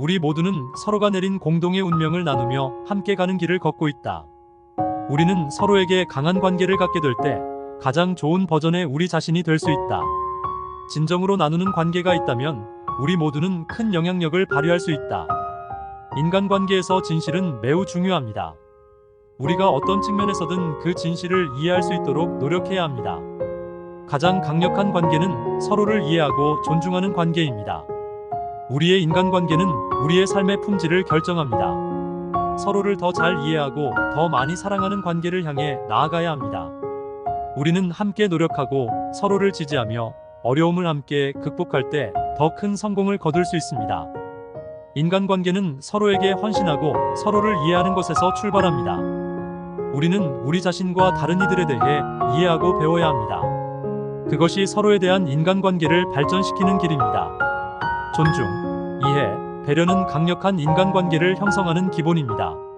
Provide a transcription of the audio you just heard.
우리 모두는 서로가 내린 공동의 운명을 나누며 함께 가는 길을 걷고 있다. 우리는 서로에게 강한 관계를 갖게 될 때 가장 좋은 버전의 우리 자신이 될 수 있다. 진정으로 나누는 관계가 있다면 우리 모두는 큰 영향력을 발휘할 수 있다. 인간관계에서 진실은 매우 중요합니다. 우리가 어떤 측면에서든 그 진실을 이해할 수 있도록 노력해야 합니다. 가장 강력한 관계는 서로를 이해하고 존중하는 관계입니다. 우리의 인간관계는 우리의 삶의 품질을 결정합니다. 서로를 더 잘 이해하고 더 많이 사랑하는 관계를 향해 나아가야 합니다. 우리는 함께 노력하고 서로를 지지하며 어려움을 함께 극복할 때 더 큰 성공을 거둘 수 있습니다. 인간관계는 서로에게 헌신하고 서로를 이해하는 것에서 출발합니다. 우리는 우리 자신과 다른 이들에 대해 이해하고 배워야 합니다. 그것이 서로에 대한 인간관계를 발전시키는 길입니다. 존중, 이해, 배려는 강력한 인간관계를 형성하는 기본입니다.